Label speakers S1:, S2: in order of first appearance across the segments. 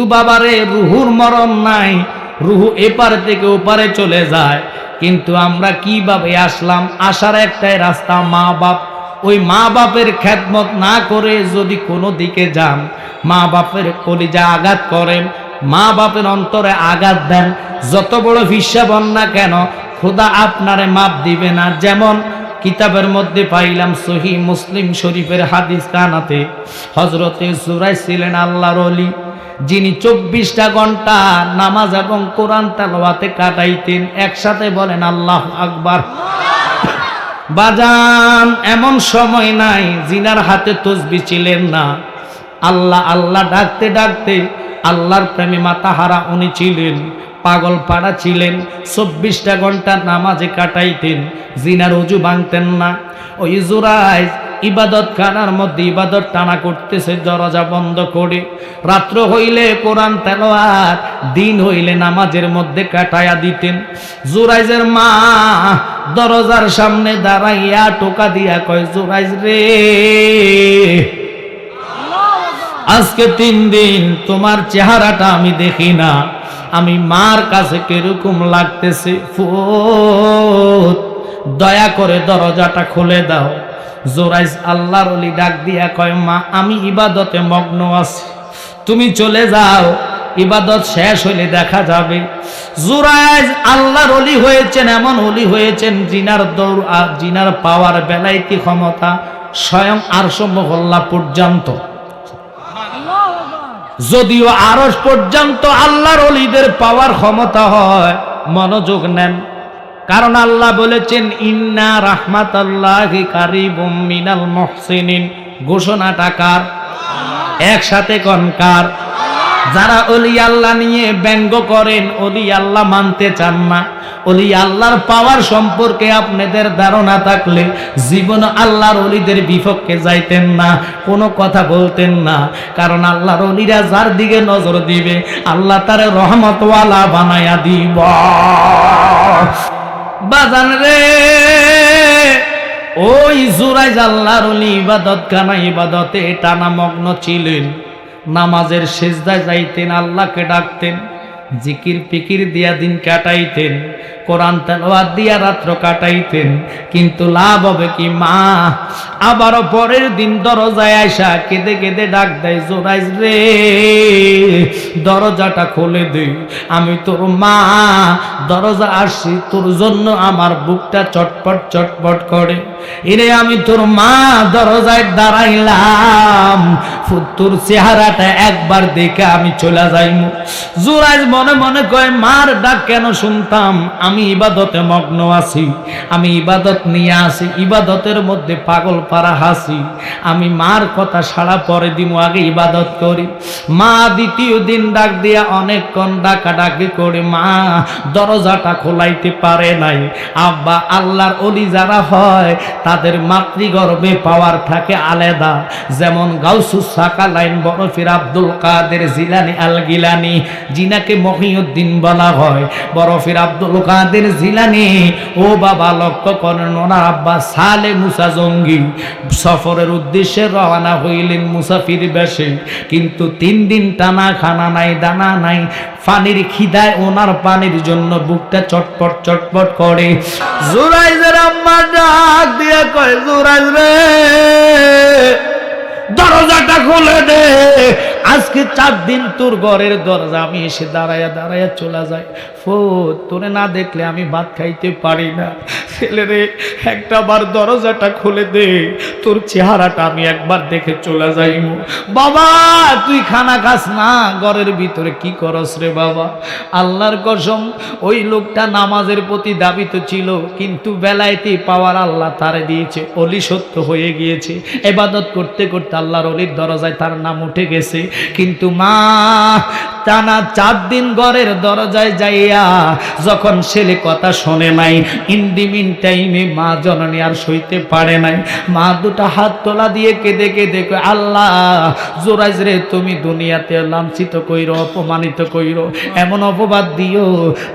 S1: কিন্তু বাবারে, রুহুর মরণ নাই। রুহু এপার থেকে ওপারে চলে যায়। কিন্তু আমরা কীভাবে আসলাম? আসার একটাই রাস্তা মা বাপ ওই মা বাপের খ্যাতমত না করে যদি কোনো দিকে যান মা বাপের কলিজা আঘাত করেন মা বাপের অন্তরে আঘাত দেন। যত বড় ভিসা বন না কেন, খোদা আপনারে মাপ দিবে না। যেমন কিতাবের মধ্যে পাইলাম সহি মুসলিম শরীফের হাদিস কানাতে হজরতে সুরাই ছিলেন আল্লাহর অলি যিনি চব্বিশটা ঘণ্টা নামাজ এবং কোরআন তালাওয়াতে কাটাইতেন, একসাথে বলেন, আল্লাহ আকবার। বাজান, এমন সময় নাই, জিনার হাতে তসবি ছিলেন না। আল্লাহ আল্লাহ ডাকতে ডাকতে আল্লাহর প্রেমে মাতাহারা উনি ছিলেন, পাগল পাড়া ছিলেন, চব্বিশটা ঘণ্টা নামাজে কাটাইতেন, জিনার অজু ভাঙতেন না। ওই জোরাই ইবাদত খানার মধ্যে ইবাদত টানা করতেছে, দরজা বন্ধ করে। রাত্র হইলে কোরআন তেলোয়ার দিন হইলে নামাজের মধ্যে কাটায়া দিতেন। জুরাইজের মা দরজার সামনে দাঁড়াইয়া টোকা দিয়া কয়, জুরাইজ রে, আজকে তিন দিন তোমার চেহারাটা আমি দেখি না। আমি মার কাছে কীরকম লাগতেছে দয়া করে দরজাটা খুলে দাও। জোরাইজ আল্লাহর অলি ডাক দিয়া কয়, মা, আমি ইবাদতে মগ্ন আছি। তুমি চলে যাও, ইবাদত শেষ হইলে দেখা যাবে। জুরাইজ আল্লাহর অলি হয়েছেন, এমন অলি হয়েছেন জিনার দৌড় আর জিনার পাওয়ার বেলাইতি ক্ষমতা স্বয়ং আরশ মহল্লা পর্যন্ত। যদিও আরস পর্যন্ত আল্লাহর অলিদের পাওয়ার ক্ষমতা হয়, মনোযোগ নেন। কারণ আল্লাহ বলেছেন, ইন্না রাহমাত আল্লাহ মিনাল মহসিনিন। ঘোষণা টাকার একসাথে কনকার যারা অলি আল্লাহ নিয়ে ব্যঙ্গ করেন, অলি আল্লাহ মানতে চান না। অলি আল্লাহর পাওয়ার সম্পর্কে আপনাদের ধারণা থাকলে জীবন আল্লাহর অলিদের বিপক্ষে যাইতেন না, কোনো কথা বলতেন না। কারণ আল্লাহর অলিরা যার দিকে নজর দিবে, আল্লাহ তার রহমতওয়ালা বানায়া দিব। বাজান রে। ওই জুরাই জাল্লার ইবাদত খানা ইবাদতে টানা মগ্ন ছিলেন নামাজের সেজদায় যাইতেন, আল্লাহকে ডাকতেন। জিকির পিকির দিয়া দিন কাটাইতেন, কোরআন তেলাওয়াত দিয়া রাত্র কাটাইতেন, কিন্তু লাভ হবে কি মা? আবারও পরের দিন দরজায় আয়সা কেঁদে কেঁদে ডাক দেয়, জোরাইজ রে, দরজাটা খুলে দে, আমি তোর মা। দরজা আসছি, তোর জন্য আমার বুকটা চটপট চটপট করে। এরে আমি তোর মা, দরজায় দাঁড়াইলাম তোর চেহারাটা একবার দেখে আমি চলে যাইমু। জুরাইজ মনে মনে কয়, মার ডাক কেন শুনতাম? আমি ইবাদতে মগ্ন আছি। আমি ইবাদত নিয়ে আসি ইবাদতের মধ্যে পাগল পারা হাসি। আমি মার কথা সারা পরে দিমু, আগে ইবাদত করি। মা দ্বিতীয় দিন ডাক দিয়া অনেকক্ষণ ডাকা ডাকি করে, মা, দরজাটা খোলাইতে পারে নাই। আব্বা, আল্লাহর অলি যারা হয়, তাদের মাতৃগর্ভে পাওয়ার থাকে আলাদা। যেমন গাউসুস সাকালাইন বরফির Abdul Qadir Jilani al Gilani জিনাকে মহিউদ্দিন বলা হয়। বরফির আব্দুল কাদের জিলানি, ও বাবা লক্ষ্য করেন ওনার আব্বা সালে মুসা জঙ্গি। সফরের উদ্দেশ্যে রওনা হইলেন মুসাফির বেশে। কিন্তু তিন দিন টানা খানা নাই, দানা নাই, পানির খিদায় ওনার পানির জন্য বুকটা চটপট চটপট করে। জুরাইজের আম্মা ডাক দিয়ে কয়, জুরাইজ রে, দরজাটা খুলে দে আজকে চার দিন তোর ঘরের দরজা, আমি এসে দাঁড়াইয়া দাঁড়াইয়া চলে যাই। ফো, তোরে না দেখলে আমি ভাত খাইতে পারি না। ছেলে রে, একটা বার দরজাটা খুলে দে, তোর চেহারাটা আমি একবার দেখে চলে যাই বাবা, তুই খানা খাস না, ঘরের ভিতরে কি করস রে বাবা? আল্লাহর কসম, ওই লোকটা নামাজের প্রতি দাবিত ছিল, কিন্তু বেলাইতে পাওয়ার আল্লাহ তারে দিয়েছে, অলি সত্য হয়ে গিয়েছে। এবাদত করতে করতে আল্লাহর অলির দরজায় তার নাম উঠে গেছে। কিন্তু মা টানা চার দিন ঘরের দরজায় যাইয়া যখন ছেলে কথা শোনে নাই ইন্ডিমিন টাইমে মা জননী আর সইতে পারে নাই। মা দুটা হাত তোলা দিয়ে কেঁদে কেঁদে আল্লাহ, জোরাইজ রে, তুমি দুনিয়াতে লাঞ্ছিত কইরো, অপমানিত কইরো, এমন অপবাদ দিও।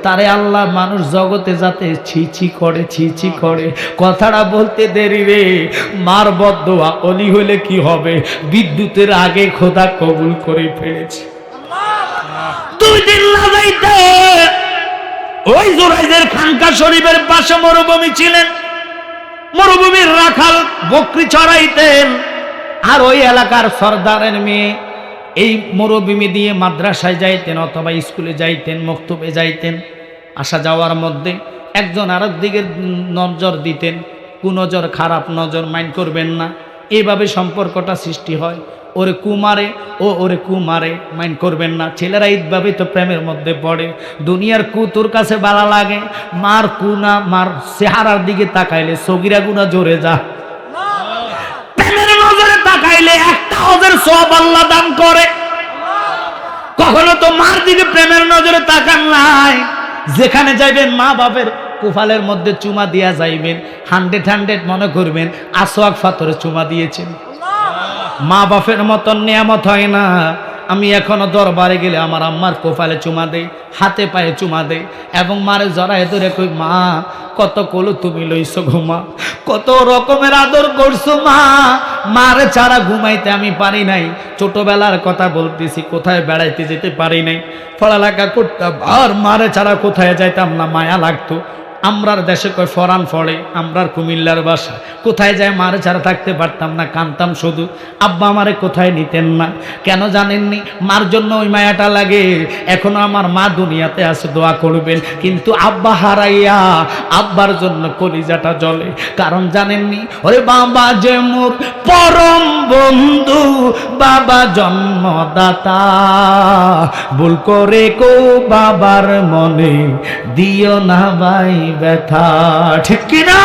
S1: তারে আল্লাহ মানুষ জগতে যাতে ছি ছি করে, ছি ছি করে। কথাটা বলতে দেরি রে। মার বদোয়া অলি হলে কি হবে? বিদ্যুতের আগে খোদা কবুল করে ফেলেছে। দুই দিন লাগাইতে ওই জোরাইদের খানকা শরীফের পাশে মরুভূমি ছিলেন। মরুভূমির রাখাল বকরি চড়াইতেন। আর ওই এলাকার সর্দারের মেয়ে এই মরুভূমি দিয়ে মাদ্রাসায় যাইতেন অথবা স্কুলে যাইতেন, মক্তবে যাইতেন। আসা যাওয়ার মধ্যে একজন আরেক দিকে নজর দিতেন। কুনজর খারাপ নজর মাইন্ড করবেন না। এভাবে সম্পর্কটা সৃষ্টি হয়। ওরে কুমারে, ও ওরে কুমারে মাইন্ড করবেন না। ছেলেরা এইভাবে তো প্রেমের মধ্যে পড়ে। দুনিয়ার কু তোর কাছে বালা লাগে, মার কু না, মার চেহারার দিকে তাকাইলে সগিরা গুনা জোরে যা। প্রেমের নজরে তাকাইলে একটা ওদের সব আল্লাহ দান করে। কখনো তো মার দিকে প্রেমের নজরে তাকান নাই। যেখানে যাইবেন মা বাপের কুফালের মধ্যে চুমা দিয়া যাইবেন। হান্ড্রেড হান্ড্রেড মনে করবেন আসোয়াক ফাতরে চুমা দিয়েছেন। মা বাপের মতন নিয়ামত হয় না। আমি এখনও দরবারে গেলে আমার আম্মার কোফালে চুমা দেই, হাতে পায়ে চুমা দেই এবং মারে জড়ায় ধরে কই, মা, কত কলু তুমি লইছো ঘুমা কত রকমের আদর করছ মা, মারে ছাড়া ঘুমাইতে আমি পারি নাই। ছোটবেলার কথা বলতেছি, কোথায় বেড়াইতে যেতে পারি নাই। পড়ালেখা করতাম, আর মারে ছাড়া কোথায় যাইতাম না, মায়া লাগতো। আমরার দেশে কয় ফরান ফড়ে, আমরার কুমিল্লার বাসা। কোথায় যায় মারে ছাড়া থাকতে পারতাম না, কানতাম শুধু। আব্বা আমারে কোথায় নিতেন না? কেন জানেননি? মার জন্য ওই মায়াটা লাগে। এখনও আমার মা দুনিয়াতে আছে, দোয়া করবেন। কিন্তু আব্বা হারাইয়া আব্বার জন্য কলিজাটা জ্বলে। কারণ জানেননি? ওরে বাবা যে মোর পরম বন্ধু, বাবা জন্মদাতা। ভুল করে কো বাবার মনে দিও না ভাই ব্যথা ঠিক কিনা?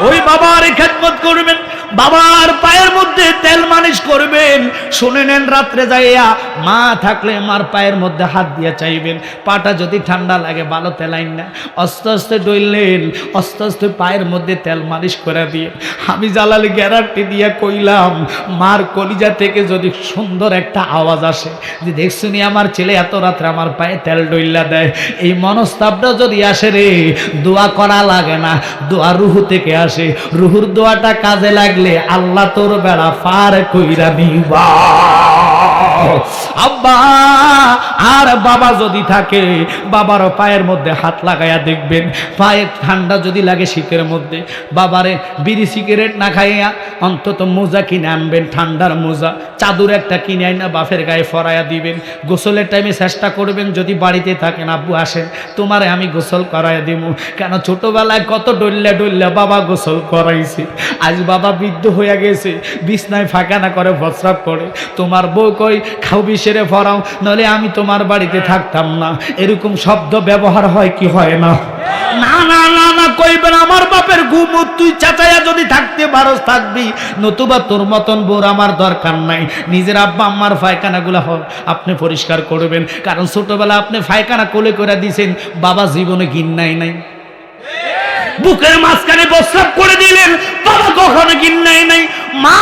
S1: ওই বাবার খেদমত করবেন বাবার পায়ের মধ্যে তেল মালিশ করবেন। শুনে নেন রাত্রে যাইয়া, মা থাকলে মার পায়ের মধ্যে হাত দিয়ে চাইবেন। পাটা যদি ঠান্ডা লাগে, ভালো তেলাইন না। আস্তে আস্তে ডইলেন, আস্তে আস্তে পায়ের মধ্যে তেল মালিশ করে দিয়ে। আমি জ্বালালি গ্যারান্টি দিয়ে কইলাম, মার কলিজা থেকে যদি সুন্দর একটা আওয়াজ আসে, যে দেখছুনি আমার ছেলে এত রাত্রে আমার পায়ে তেল ডইলা দেয়, এই মনস্তাবটা যদি আসে রে, দোয়া করা লাগে না, দোয়া রুহু থেকে আসে। রুহুর দোয়াটা কাজে লাগলে আল্লাহ তোর বেড়া পার কইরা নিবা। আব্বা, আর বাবা যদি থাকে বাবারও পায়ের মধ্যে হাত লাগাইয়া দেখবেন। ঠান্ডা যদি লাগে শীতের মধ্যে, বাবারে বিড়ি সিগারেট না খাইয়া অন্তত মোজা কিনে আনবেন, ঠান্ডার মোজা। চাদর একটা কিনে আইনা বাপের গায়ে ফরাইয়া দিবেন। গোসলের টাইমে চেষ্টা করবেন, যদি বাড়িতে থাকেন, আব্বু আসেন, তোমারে আমি গোসল করাইয়া দিব। কেন ছোটবেলায় কত ডল্লা ডল্লা বাবা গোসল করাইছে। আজ বাবা বৃদ্ধ হয়ে গেছে, বিছনায় ফাঁকা না করে প্রস্রাব করে। তোমার বউ কই? খাওবি সেরে ফরাও নলে আমি তোমার বাড়িতে থাকতাম না। এরকম শব্দ ব্যবহার হয় কি হয় না? না না না না, কইবেন আমার বাপের ঘুম তুই চাচাইয়া যদি থাকতে পারস, থাকবি। নতুবা তোর মতন বোর আমার দরকার নাই। নিজের আব্বা আম্মার পায়খানাগুলো হোক আপনি পরিষ্কার করবেন। কারণ ছোটবেলা আপনি ফায়খানা কোলে করে দিয়েছেন বাবা জীবনে গিন্নাই নাই। বুকের মাঝখানে প্রস্রাব করে দিলেন, বাবা কখনো কিন্নাই নাই। মা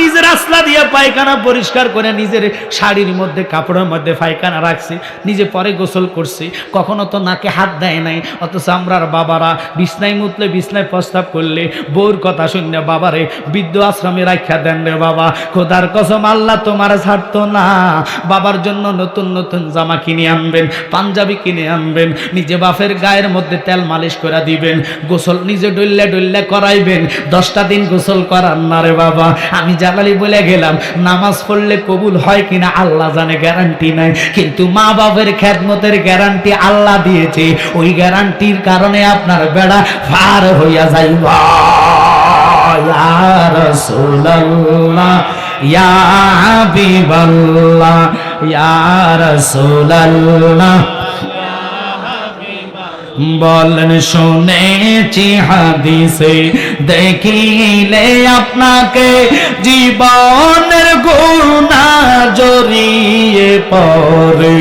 S1: নিজের আসলা দিয়ে পায়খানা পরিষ্কার করে নিজের শাড়ির মধ্যে, কাপড়ের মধ্যে পায়খানা রাখছে, নিজে পরে গোসল করছে। কখনো তো নাকে হাত দেয় নাই, অথচ আমরার বাবারা বিছনায় মুতলে বিছনায় প্রস্তাব করলে বউর কথা শুনলে বাবারে, বৃদ্ধ আশ্রমে রাখা দেন রে বাবা। খোদার কসম আল্লাহ তোমার ছাড়তো না। বাবার জন্য নতুন নতুন জামা কিনে আনবেন, পাঞ্জাবি কিনে আনবেন, নিজে বাফের গায়ের মধ্যে তেল মালিশ করে দিবেন, গোসল নিজে ডল্লে ডল্লে করাইবেন। দশটা দিন গোসল করার না রে বাবা, আমি জালালি বলে গেলাম, নামাজ পড়লে কবুল হয় কিনা আল্লাহ জানে গ্যারান্টি নাই। কিন্তু মা বাপের খ্যাতমতের গ্যারান্টি আল্লাহ দিয়েছে। ওই গ্যারান্টির কারণে আপনার বেড়া ফার হইয়া যাইবা ইয়া রাসূলুল্লাহ, ইয়া হাবিবাল্লাহ, ইয়া রাসূলুল্লাহ। বলেন শুনেছি হাদিসে দেখিলে আপনাকে জীবনের গুণা জড়িয়ে পরে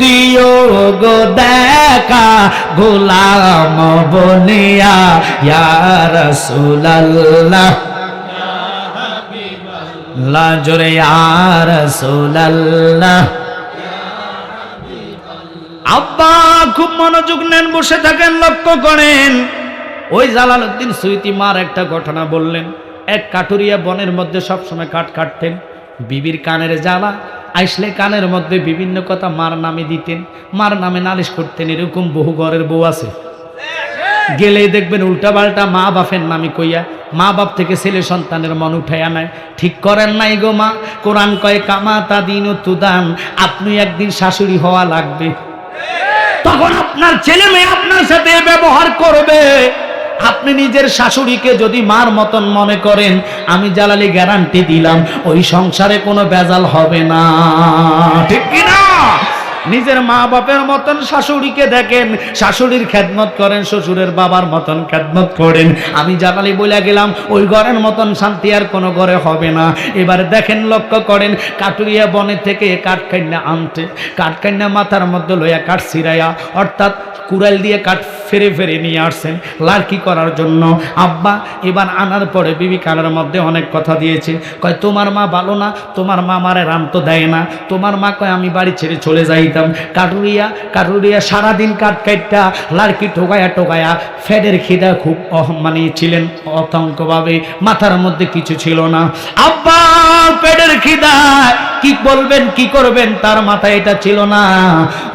S1: দিও গো দেখা গোলাম বলিয়া ইয়ার সুলাল্লাহ লাজরে ইয়ার সুলাল্লাহ আব্বা, খুব মনোযোগ নেন, বসে থাকেন, লক্ষ্য করেন। ওই জালালউদ্দিন সুইতি মার একটা ঘটনা বললেন। এক কাটুরিয়া বনের মধ্যে সবসময় কাঠ কাটতেন। বিবির কানের জ্বালা, আইসলে কানের মধ্যে বিভিন্ন কথা মার নামে দিতেন। মার নামে নালিশ করতেন, এরকম বহু ঘরের বউ আছে। গেলে দেখবেন উল্টাপাল্টা মা বাপের নামে কইয়া, মা বাপ থেকে ছেলে সন্তানের মন উঠাইয়া নেয়। ঠিক করেন নাই গো মা, কোরআন কয় কামা তা দিন ও তুদান আপনি একদিন শাশুড়ি হওয়া লাগবে। তখন আপনার ছেলে মেয়ে আপনার সাথে ব্যবহার করবে। আপনি নিজের শাশুড়িকে যদি মার মতন মনে করেন, আমি জালালি গ্যারান্টি দিলাম, ওই সংসারে কোনো বেজাল হবে না। ঠিক কিনা? নিজের মা বাপের মতন শাশুড়িকে দেখেন, শাশুড়ির খেদমত করেন, শ্বশুরের বাবার মতন খেদমত করেন। আমি জানালি বলে গেলাম, ওই ঘরের মতন শান্তি আর কোনো ঘরে হবে না। এবার দেখেন, লক্ষ্য করেন, কাটুরিয়া বনে থেকে কাঠকান্না আনতে কাঠকান্না মাথার মধ্যে লইয়া কাঠ ছিড়াইয়া, অর্থাৎ কুড়াল দিয়ে কাঠ ফেরে ফেরে নিয়ে আসছেন। লার্কি করার জন্য। আব্বা এবার আনার পরে বিবি কানের মধ্যে অনেক কথা দিয়েছে। কয়, তোমার মা ভালো না? তোমার মা মারে রাম তো দেয় না। তোমার মা কয়, আমি বাড়ি ছেড়ে চলে যাইতাম। কাটুরিয়া কাটুরিয়া সারাদিন কাট কাটটা লার্কি টোকায়া টোকায়া ফ্যাডের খিদা খুব মানে ছিলেন। অতঙ্কভাবে মাথার মধ্যে কিছু ছিল না। আব্বা পেটের খিদায় কি বলবেন, কি করবেন, তার মাথায় এটা ছিল না।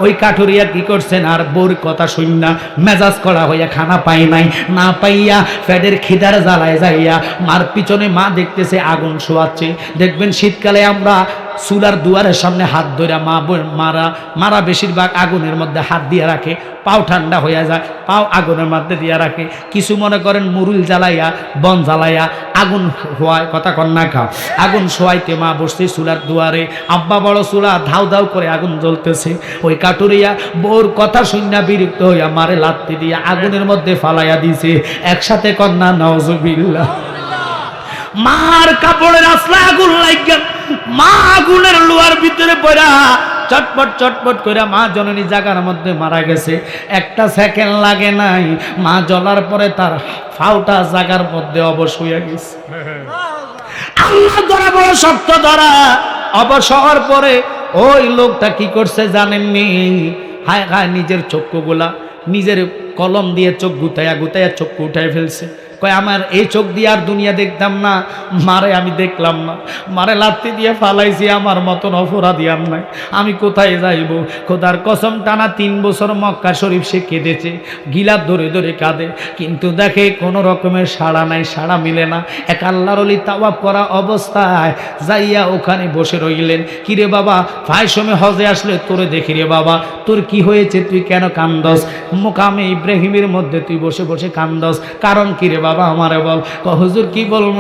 S1: ওই কাঠুরিয়া কি করছেন, আর বোর কথা শুন না। মেজাজ করা হইয়া খানা পাই নাই। না পাইয়া ফ্যাডের খিদার জ্বালায় যাইয়া, মার পিছনে মা দেখতেছে আগুন শোয়াচ্ছে। দেখবেন শীতকালে আমরা চুলার দুয়ারের সামনে হাত ধরে মা মারা মারা বেশিরভাগ আগুনের মধ্যে হাত দিয়ে রাখে, পাও ঠান্ডা হইয়া যায়, পাও আগুনের মধ্যে দিয়ে রাখে। কিছু মনে করেন মুরুল জ্বালাইয়া, বন জ্বালাইয়া আগুন হওয়ায় কথা কন্যা খা। আগুন শোয়াইতে মা বসছে চুলার দুয়ারে, আব্বা বড় চুলা ধাউ ধাউ করে আগুন জ্বলতেছে। ওই কাটুরিয়া বোর কথা শুনিয়া বিরক্ত হইয়া মারে লাত্তি দিয়া আগুনের মধ্যে ফালাইয়া দিছে। একসাথে কন্যা নজবিল্লা মার কাপড়ের আসলা আগুন লাগিয়া মা আগুনের লোয়ার ভিতরে পড়া চটপট চটপট করে মা জননী জাগার মধ্যে মারা গেছে। একটা সেকেন্ড লাগে নাই। মা জ্বলার পরে তার ফাউটা জাগার মধ্যে অবশ হইয়া গেছে। আল্লাহ ধরা বড় শক্ত ধরা অবসর পরে ওই লোকটা কি করছে জানেননি? হায় হায় নিজের চক্ষুগুলা, নিজের কলম দিয়ে চোখ গুতায়া গুতায়া চক্ষু উঠায় ফেলছে। কয়, আমার এই চোখ দিয়ে আর দুনিয়া দেখতাম না। মারে, আমি দেখলাম না। মারে, লাত্তি দিয়ে ফালাইছি, আমার মতন অপরাধী আর নাই। আমি কোথায় যাইব? খোদার কসম, টানা তিন বছর মক্কা শরীফ সে কেঁদেছে গিলাপ ধরে ধরে কাঁদে। কিন্তু দেখে কোনো রকমের সাড়া নাই, সাড়া মিলে না। এক আল্লাহর অলি তাওয়াব করা অবস্থায় যাইয়া ওখানে বসে রইলেন। কিরে বাবা ফাই সময় হজে আসলে তোরে দেখি রে বাবা, তোর কি হয়েছে? তুই কেন কান্দস? মোকামে ইব্রাহিমের মধ্যে তুই বসে বসে কান্দস, কারণ কি রে বাবা আমারে বল, ক, হুজুর কি বলব?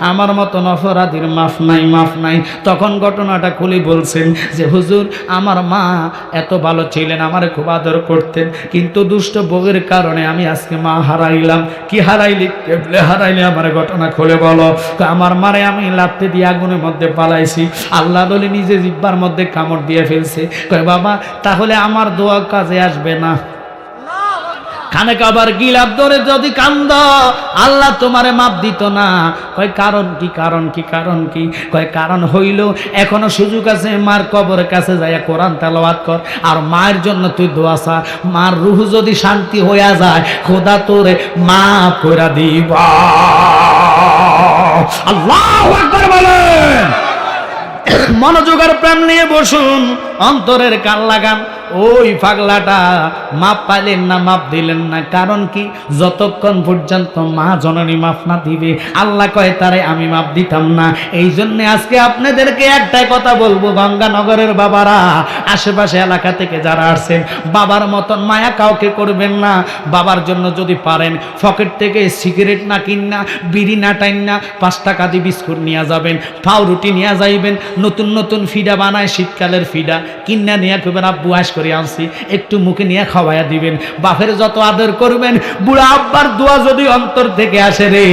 S1: আমার মতন অপরাধীর মাফ নাই মাফ নাই। তখন ঘটনাটা খুলে বলছেন যে, হুজুর, আমার মা এত ভালো ছিলেন, আমারে খুব আদর করতেন। কিন্তু দুষ্ট বউয়ের কারণে আমি আজকে মা হারাইলাম। কি হারাইলি? কেবলে হারাইলে আমার ঘটনা খুলে বলো। আমার মারে আমি লাত্তে দিয়ে আগুনের মধ্যে পালাইছি। আল্লাহ বলে নিজে জিব্বার মধ্যে কামড় দিয়ে ফেলছে। কয় বাবা, তাহলে আমার দোয়া কাজে আসবে না। খানে কাবার গিলাপ ধরে যদি কান্দ, আল্লাহ তোমারে মাপ দিত না। কয়, কারণ কি কারণ কি কারণ কি? কয়, কারণ হইল, এখনও সুযোগ আছে, মার কবরের কাছে যাইয়া কোরআন তেলাওয়াত কর। আর মায়ের জন্য তুই দোয়া চা মার রুহ যদি শান্তি হইয়া যায়, খোদা তোরে মা করে দিবা। আল্লাহ বলেন। মনোযোগের প্রেম নিয়ে বসুন। অন্তরের কান লাগান ওই পাগলাটা মাপ পাইলেন না, মাপ দিলেন না। কারণ কি? যতক্ষণ পর্যন্ত মা জননী মাফ না দিবে, আল্লাহ কয়, তারে আমি মাপ দিতাম না। এই জন্য আজকে আপনাদেরকে একটাই কথা বলব, গঙ্গানগরের বাবারা, আশেপাশে এলাকা থেকে যারা আসছেন, বাবার মতন মায়া কাউকে করবেন না। বাবার জন্য যদি পারেন, পকেট থেকে সিগারেট না কিনা বিড়ি না টাইন না পাঁচ টাকা দিয়ে বিস্কুট নিয়ে যাবেন, পাউরুটি নিয়ে যাইবেন, নতুন নতুন ফিডা বানায় শীতকালের ফিডা। কিনা নিয়ে করবেন আব্বু আস করে আনছি একটু মুখে নিয়ে খাওয়াইয়া দিবেন। বাপের যত আদর করবেন বুড়া আব্বার দোয়া যদি অন্তর থেকে আসে রে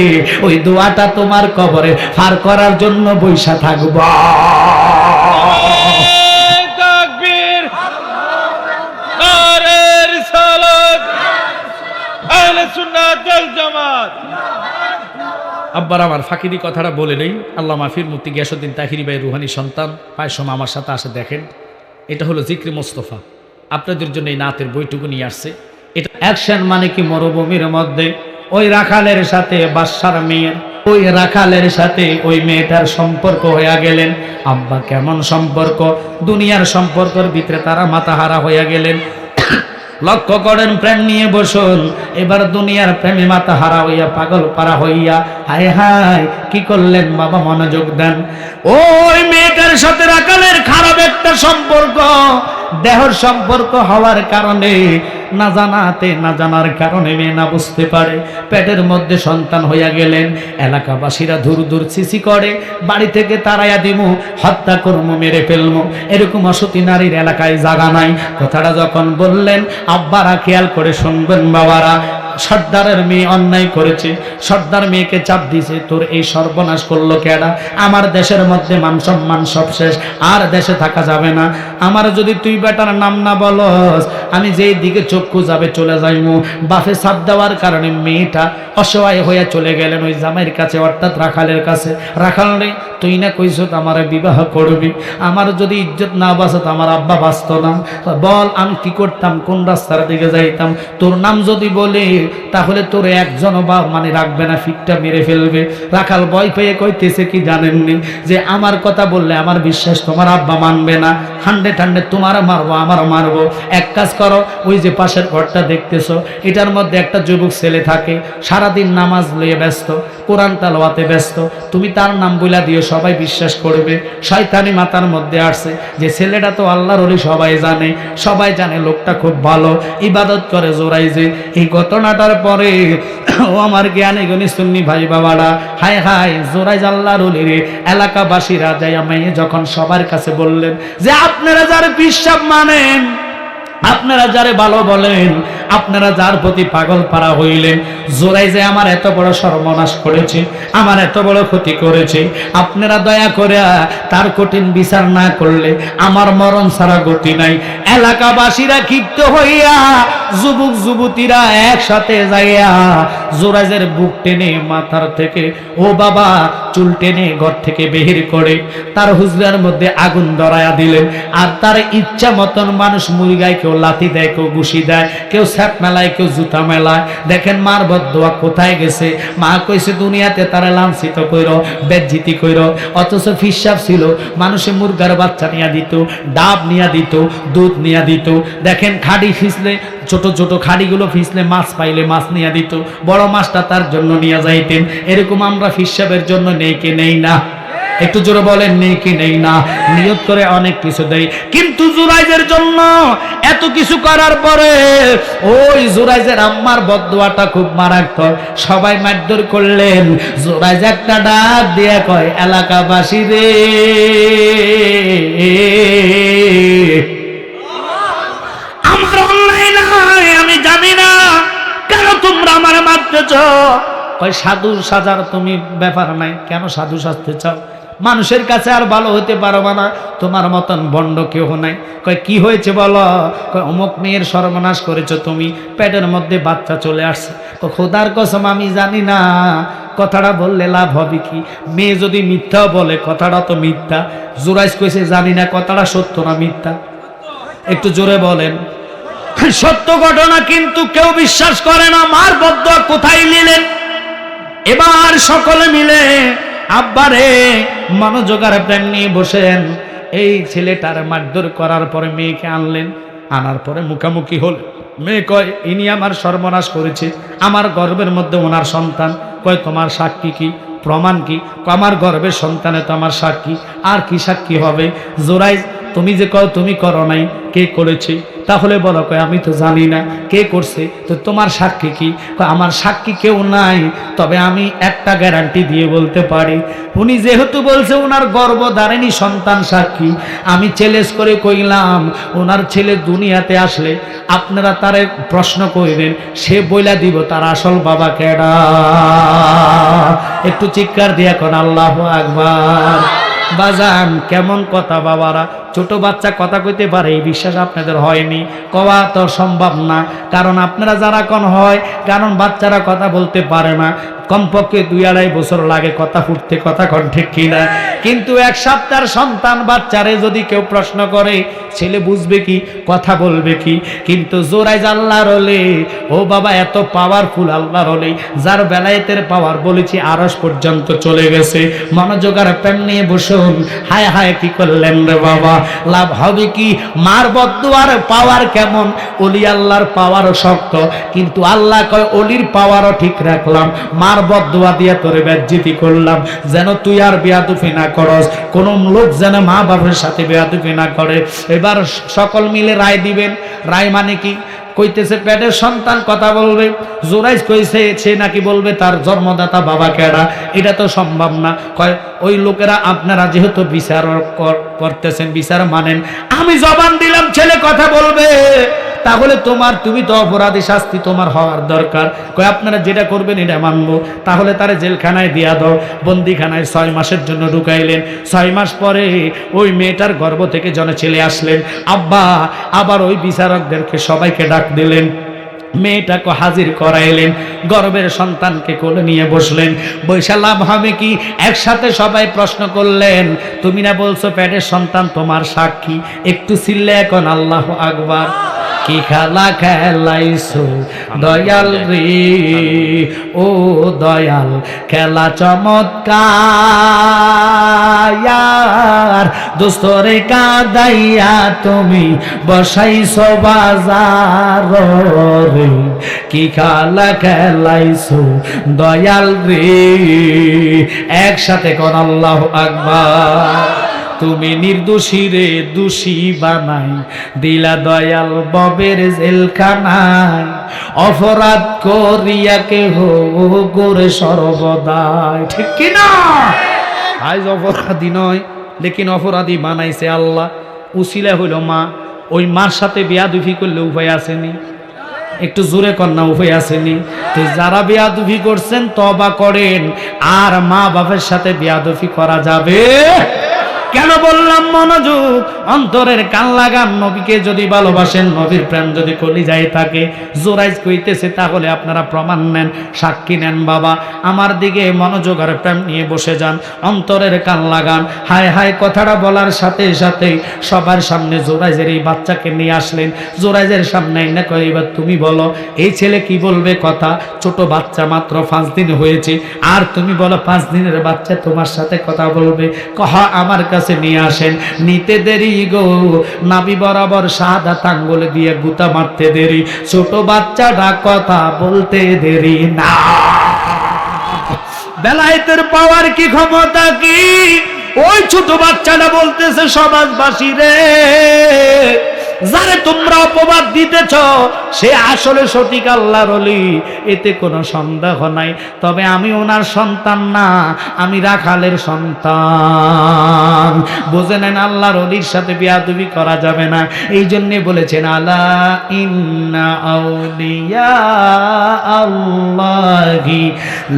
S1: ওই দোয়াটা তোমার কবরে ফার করার জন্য বৈশা থাকবা। আব্বার আমার ফাঁকিদি কথাটা বলে নেই আল্লাহ মাফির মুক্তি গিয়াসুদ্দিন তাহিরি ভাই রুহানি সন্তান পায়ের সময় আমার সাথে আসে দেখেন। এটা হলো জিক্রি মোস্তফা। আপনাদের জন্য এই নাতের বইটুকু নিয়ে আসছে। এটা অ্যাকশন মানে কি মরুভূমির মধ্যে? ওই রাখালের সাথে বাসার মেয়ের ওই রাখালের সাথে ওই মেয়েটার সম্পর্ক হইয়া গেলেন। আব্বা কেমন সম্পর্ক? দুনিয়ার সম্পর্কের ভিতরে তারা মাথাহারা হইয়া গেলেন। লক্ষ্য করেন, প্রেম নিয়ে বসুন। এবার দুনিয়ার প্রেমে মাথা হারা হইয়া পাগল পারা হইয়া। হায় হায়, কি করলেন বাবা, মনোযোগ দেন। ওই মেয়েটার সাথে রাখালের খারাপ একটা সম্পর্ক। দেহর সম্পর্ক হওয়ার কারণে না জানাতে, না জানার কারণে মেয়ে না বুঝতে পারে। পেটের মধ্যে সন্তান হইয়া গেলেন, এলাকাবাসীরা দূর দূর সিসি করে, বাড়ি থেকে তারাইয়া দিমু, হত্যা কর্ম, মেরে ফেলমু। এরকম অসতী নারীর এলাকায় জাগা নাই। কথাটা যখন বললেন, আব্বারা খেয়াল করে শুনবেন বাবারা সর্দারের মেয়ে অন্যায় করেছে, সর্দার মেয়েকে চাপ দিছে তোর এই সর্বনাশ করল কেডা? আমার দেশের মধ্যে মান সম্মান সব শেষ, আর দেশে থাকা যাবে না। আমার যদি তুই বেটার নাম না বলস, আমি যেই দিকে চক্ষু যাবে চলে যাইমু। বাফে সাপ দেওয়ার কারণে মেয়েটা অসহায় হয়ে চলে গেলেন ওই জামাইয়ের কাছে, অর্থাৎ রাখালের কাছে। রাখাল রে, তুই না কইস আমার বিবাহ করবি? আমার যদি ইজ্জত না বাঁচত আমার আব্বা বাঁচত না। বল, আমি কি করতাম? কোন রাস্তার দিকে যাইতাম? তোর নাম যদি বলে তাহলে তোর একজন বা মানে রাখবে না, ফিটটা মেরে ফেলবে। রাখাল ভয় পেয়ে কইতেছে কি জানেননি? যে আমার কথা বললে আমার বিশ্বাস তোমার আব্বা মানবে না। হান্ড্রেড হান্ড্রেড তোমার মারবো, আমার মারবো। এক কাজ করো, ওই যে পাশের ঘরটা দেখতেছো, এটার মধ্যে একটা যুবক ছেলে থাকে, সারাদিন নামাজ লইয়ে ব্যস্ত, কোরআন তালোয়াতে ব্যস্ত। তুমি তার নাম বইলা দিয়ে সবাই বিশ্বাস করবে। শয়তানি মাতার মধ্যে আসছে যে ছেলেটা তো আল্লাহর ওলি সবাই জানে সবাই জানে লোকটা খুব ভালো। ইবাদত করে জোরাই যে, এই ঘটনাটার পরে, ও আমার জ্ঞানী গণি সুন্নি ভাই বাবারা, হায় হায় জোরাই জাল্লা রুলি রে এলাকাবাসীরা যাই আমি যখন সবার কাছে বললেন যে, আপনারা যার বিশ্বাস মানেন আপনারা যারে ভালো বলেন, আপনারা যার প্রতি পাগল পারা হইলেন জোরাই যে আমার এত বড় সর্বনাশ করেছে, আমার এত বড় ক্ষতি করেছে, আপনারা দয়া করে তার কঠিন বিচার না করলে আমার মরণ ছাড়া গতি নাই। এলাকাবাসীরা ক্ষিপ্ত হইয়া, যুবক যুবতীরা একসাথে যাইয়া জোরাইজের বুক টেনে মাথার থেকে, ও বাবা, চুল টেনে ঘর থেকে বের করে। তার হুজলার মধ্যে আগুন ধরায়া দিলেন। আর তার ইচ্ছা মতন মানুষ মুরগায় কেউ লাথি দেয়, কেউ ঘুষি দেয়, কেউ স্যাপ মেলায়, কেউ জুতা মেলায়। দেখেন মার বদোয়া কোথায় গেছে? মা কইছে, দুনিয়াতে তারা লাঞ্ছিত কইর, বেজ্জিতি কইর। অথচ ফিসাব ছিল, মানুষে মুরগার বাচ্চা নিয়া দিত, ডাব নিয়া দিত, দুধ নিয়া দিত। দেখেন খাড়ি ফিসলে, ছোট ছোট খাড়িগুলো ফিসলে মাছ পাইলে মাছ নিয়ে দিত। বড় মাছটা তার জন্য নিয়ে যাইতেন। এরকম আমরা ফিসাবের জন্য নেই কে নেই না। একটু জোরে বলেন, নেই কি নেই না? নিয়ত করে অনেক কিছু দেয় কিন্তু জুরাইজের জন্য এত কিছু করার পরে ওই জুরাইজের আম্মার বদুয়াটা খুব মারাত্মক। সবাই মারধর করলেন। জুরাইজ একটা ডাক দিয়ে কয়, এলাকাবাসী রে। আমার অন্যায় নাই, আমি জানি না কেন তোমরা আমার মারতেছ কই সাধু সাজার তুমি ব্যাপার নাই। কেন সাধু সাজতে চাও? মানুষের কাছে আর ভালো হতে পারো না। তোমার মতন বন্ড কেউ নাই। কয়, কি হয়েছে বলো? কয়, অমুক মেয়ের সর্বনাশ করেছ তুমি। পেটের মধ্যে বাচ্চা চলে আসছে। খোদার কসম, আমি জানি না। কথাটা বললে লাভ হবে কি? মেয়ে যদি মিথ্যা বলে, কথাটা তো মিথ্যা। জোরাইজ কইছে, জানি না, কথাটা সত্য না মিথ্যা? একটু জোরে বলেন। সত্য ঘটনা কিন্তু কেউ বিশ্বাস করে না। মার বদ্ধ কোথায় নিলেন? এবার সকলে মিলে আব্বারে মনোযোগার প্রেম নিয়ে বসেন। এই ছেলেটার মারধর করার পরে মেয়েকে আনলেন। আনার পরে মুখামুখি হল। মেয়ে কয়, ইনি আমার সর্বনাশ করেছে। আমার গর্বের মধ্যে ওনার সন্তান। কয়, তোমার সাক্ষী কি? প্রমাণ কি? আমার গর্বের সন্তানে তো আমার সাক্ষী। আর কি সাক্ষী হবে? জোরাই, তুমি যে কও, তুমি করো নাই। কে করেছে? তাহলে বলো, কয়, আমি তো জানি না, কে করছে? তো তোমার সাক্ষী কি? আমার সাক্ষী কেউ নাই, তবে আমি একটা গ্যারান্টি দিয়ে বলতে পারি। উনি যেহেতু বলছে ওনার গর্ব গর্ভধারিণী সন্তান সাক্ষী, আমি চ্যালেঞ্জ করে কইলাম ওনার ছেলে দুনিয়াতে আসলে আপনারা তারে প্রশ্ন করবেন, সে বইলা দিব তার আসল বাবা কেডা? একটু চিৎকার দিয়া কোন আল্লাহ আকবার। বাজান, কেমন কথা বাবারা? ছোট বাচ্চা কথা কইতে পারে, এই বিশ্বাস আপনাদের হয়নি। কওয়া তো সম্ভব না, কারণ আপনারা যারা কোন হয়, কারণ বাচ্চারা কথা বলতে পারে না। কমপক্ষে দুই আড়াই বছর লাগে কথা ফুটতে, কথা কন ঠিক কিনা। কিন্তু এক সপ্তাহের সন্তান বাচ্চারে যদি কেউ প্রশ্ন করে, ছেলে বুঝবে কি, কথা বলবে কি? কিন্তু জোরাই আল্লাহর হলে ও বাবা এত পাওয়ারফুল আল্লাহর হলে যার বেলায়েতের পাওয়ার বলেছি আরস পর্যন্ত চলে গেছে। মনোযোগার প্রেম নিয়ে বসুন। হায় হায় কি করলেন রে বাবা? লাভ হবে কি? মার বদুয়ার পাওয়ার কেমন? অলি আল্লাহর পাওয়ারও শক্ত, কিন্তু আল্লাহ কয়, অলির পাওয়ারও ঠিক রাখলাম। মার বদুয়া দিয়ে তোরে ব্যাজ্জিতি করলাম। যেন তুই আর বেয়াদুফি না করস। কোন লোক যেন মা বাবার সাথে বেয়াদুফি না করে। এবার সকল মিলে রায় দিবেন। রায় মানে কি? কইতেছে, পেটের সন্তান কথা বলবে। জোরাইজ কইছে, সে নাকি বলবে তার জন্মদাতা বাবা কেডা? এটা তো সম্ভব না। কয়, ওই লোকেরা আপনারা যেহেতু বিচার কর- করতেছেন, বিচার মানেন, আমি জবান দিলাম, ছেলে কথা বলবে। তাহলে তোমার, তুমি তো অপরাধী শাস্তি তোমার হওয়ার দরকার। কয়, আপনারা যেটা করবেন এটা মানবো। তাহলে তারা জেলখানায় দিয়া দাও। বন্দিখানায় ছয় মাসের জন্য ঢুকাইলেন। ছয় মাস পরে ওই মেয়েটার গর্ভ থেকে জনে ছেলে আসলেন। আব্বা, আবার ওই বিচারকদেরকে সবাইকে ডাক দিলেন। মেয়েটাকে হাজির করাইলেন। গর্বের সন্তানকে কোলে নিয়ে বসলেন। বৈশা লাভ হবে কি? একসাথে সবাই প্রশ্ন করলেন, তুমি না বলছো প্যাটের সন্তান তোমার সাক্ষী? একটু চিল্লে এখন, আল্লাহ আকবার। কি খেলা খেলাইছো। দয়াল রে, ও দয়াল, খেলা চমৎকার। দোস্তরে কাদাইয়া তুমি বসাইছো বাজার রে। কি খেলা খেলাইছো, দয়াল রে। একসাথে কর আল্লাহ আকবার। তুমি নির্দোষী রে দোষী বানাই, দিলা দয়াল ববের জেলখানায়। অপরাধ করিয়া কেহ গোরে সর্বদাই। ঠিক কি না? আজ অপরাধী নয়, লেকিন অপরাধী বানাইছে আল্লাহ। উসিলা হইল মা, ওই মার সাথে বিয়া দুফি করলে উপায় আসেনি। একটু জোরে কন্যা উভয় আসেনি। তো যারা বেয়াদুফি করছেন, তবা করেন। আর মা বাপের সাথে বেয়াদুফি করা যাবে? কেন বললাম মনোযোগ? অন্তরের কান লাগান নবীকে যদি ভালোবাসেন, নবীর প্রেম যদি কলিজায় থাকে। জোরাইজ কইতেছে, তাহলে আপনারা প্রমাণ নেন, সাক্ষী নেন, বাবা। আমার দিকে মনোযোগ আর প্রেম নিয়ে বসে যান, অন্তরের কান লাগান। হায় হায়, কথাটা বলার সাথে সাথে সবার সামনে জোরাইজের এই বাচ্চাকে নিয়ে আসলেন। জোরাইজের সামনে না কয়, এবার তুমি বলো, এই ছেলে কি বলবে কথা? ছোট বাচ্চা মাত্র পাঁচ দিন হয়েছে, আর তুমি বলো পাঁচ দিনের বাচ্চা তোমার সাথে কথা বলবে? কহা, আমার কাছে নিয়ে আসেন। নিতে দেরি গো। নাবি বরাবর সাদা তাঙ্গলে দিয়ে গুতা মারতে দেরি। ছোট বাচ্চাটা কথা বলতে দেরি না। বেলায়েতের পাওয়ার কি ক্ষমতা কি? ওই ছোট বাচ্চাটা বলতেছে সমাজবাসী রে। যারে তোমরা অপবাদ দিতেছ, সে আসলে সঠিক আল্লাহর অলি এতে কোনো সন্দেহ নাই। তবে আমি ওনার সন্তান না, আমি রাখালের সন্তান। বুঝে নেন আল্লাহর অলির সাথে বিয়াদুবি করা যাবে না। এই জন্যে বলেছেন, আলা ইন্না আউলিয়া আল্লাহি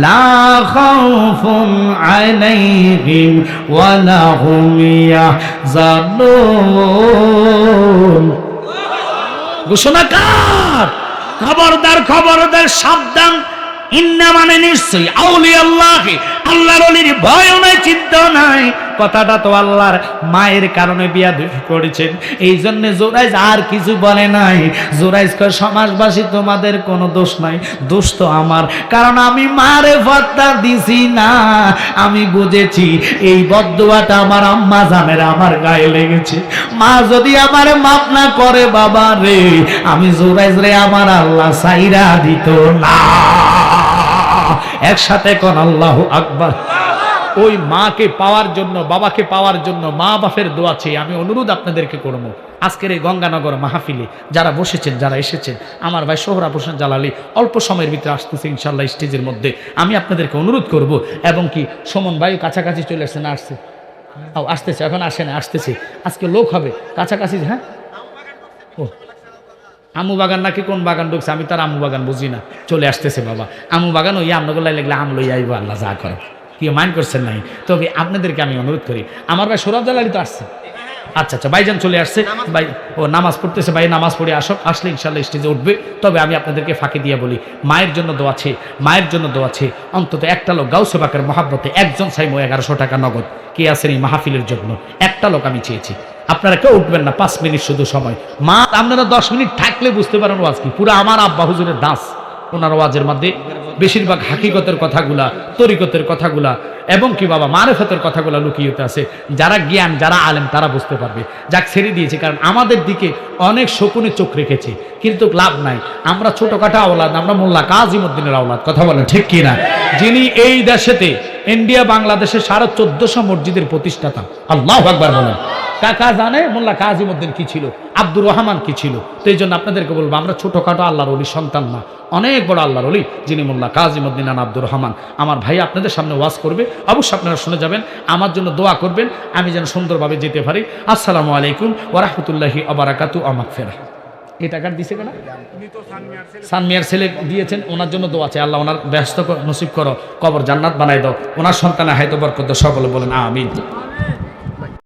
S1: লা খাউফুন আলাইহিম ওয়ালা হুম ইয়াহজানুন ঘোষণা কার খবরদার খবরদার, সাবধান। ইন্না মানে নিশ্চয়ই আউলি আল্লাহ আল্লাহর ভয় নাই চিন্তা নাই। কথাটা তো আল্লাহর মায়ের কারণে বিয়া করেছেন। এই জন্য জোরাইজ আর কিছু বলে নাই। জোরাইজ কয়, সমাজবাসী তোমাদের কোনো দোষ নাই, দোষ তো আমার। কারণ আমি মারে ভত্তা দিছি না। আমি বুঝেছি এই বদুয়াটা আমার আম্মা জানের আমার গায়ে লেগেছে। মা যদি আমার মাপ না করে বাবা রে, আমি জোরাইজ রে আমার আল্লাহ সাইরা দিত না। একসাথে কোন আল্লাহ আকবার। ওই মাকে পাওয়ার জন্য, বাবাকে পাওয়ার জন্য মা বাপের দোয়া চেয়ে আমি অনুরোধ আপনাদেরকে করব। আজকের এই গঙ্গানগর মাহফিলে যারা বসেছেন, যারা এসেছেন, আমার ভাই সোহরাব হোসেন জালালি অল্প সময়ের ভিতরে আসতেছে ইনশাল্লাহ স্টেজের মধ্যে। আমি আপনাদেরকে অনুরোধ করব এবং কি সমন ভাই কাছাকাছি চলে আসছে না, আসছে? ও, আসতেছে, এখন আসে না, আসতেছে। আজকে লোক হবে, কাছাকাছি হ্যাঁ? ও, আমু বাগান নাকি কোন বাগান ঢুকছে? আমি তার আমু বাগান বুঝি না। চলে আসতেছে বাবা। আমু বাগান ওই আমনগুলাই লাগলে আম লই আইব, আল্লাহ যা করে। কি মাইন্ড করছেন নাই। তবে আপনাদেরকে আমি অনুরোধ করি, আমার ভাই সৌরভ জালালি তো আসছে। আচ্ছা আচ্ছা ভাইজান চলে আসছে। ভাই, ও নামাজ পড়তেছে, ভাই, নামাজ পড়ে আসক আসলে ইনশাল্লাহ স্টেজে উঠবে। তবে আমি আপনাদেরকে ফাঁকি দিয়ে বলি, মায়ের জন্য দোয়া আছে, মায়ের জন্য দোয়া আছে। অন্তত একটা লোক, গাউসে বাকের মহাব্বতে একজন সাইমো এগারোশো টাকা নগদ। কে আছেন এই মাহফিলের জন্য? একটা লোক আমি চেয়েছি। আপনারা কেউ উঠবেন না, পাঁচ মিনিট শুধু সময়। মা, আপনারা দশ মিনিট থাকলে বুঝতে পারেন ওয়াজ কি। পুরো আমার আব্বা হুজুরের দাস। ওনার ওয়াজের মধ্যে বেশিরভাগ হাকিকতের কথাগুলা, তরিকতের কথাগুলা, এবং কি বাবা, মারেফতের কথাগুলা লুকিয়েতে আছে। যারা জ্ঞান, যারা আলেম, তারা বুঝতে পারবে। যাক, ছেড়ে দিয়েছে, কারণ আমাদের দিকে অনেক শকুনে চোখ রেখেছে, কিন্তু লাভ নাই। আমরা ছোটখাটো আওলাদ, আমরা মোল্লা কাজিমুদ্দিনের আওলাদ, কথা বলেন ঠিক কি না যিনি এই দেশেতে ইন্ডিয়া বাংলাদেশে সাড়ে চোদ্দশো মসজিদের প্রতিষ্ঠাতা। আল্লাহ আকবার বলেন। কাকা জানে? মোল্লা কাজিমুদ্দিন কি ছিল? আব্দুর রহমান কি ছিল? তো এই জন্য আপনাদেরকে বলব, আমরা ছোটখাটো আল্লাহর অলি সন্তান না। অনেক বড় আল্লাহর অলি যিনি মোল্লা কাজিমুদ্দিন আন আব্দুর রহমান। আমার ভাই আপনাদের সামনে ওয়াজ করবে। অবশ্যই আপনারা শুনে যাবেন। আমার জন্য দোয়া করবেন। আমি যেন সুন্দরভাবে যেতে পারি। আসসালামু আলাইকুম ওরহমতুল্লাহি আবারাকাতু আমাক ফেরা এই টাকার দিছে কেনা? সানমিয়ার ছেলে দিয়েছেন, ওনার জন্য দোয়া আছে আল্লাহ ওনার ব্যস্ত নসিব করো, কবর জান্নাত বানাই দাও। ওনার সন্তানে হায়তো বরকত সকলে বলেন, আমিন।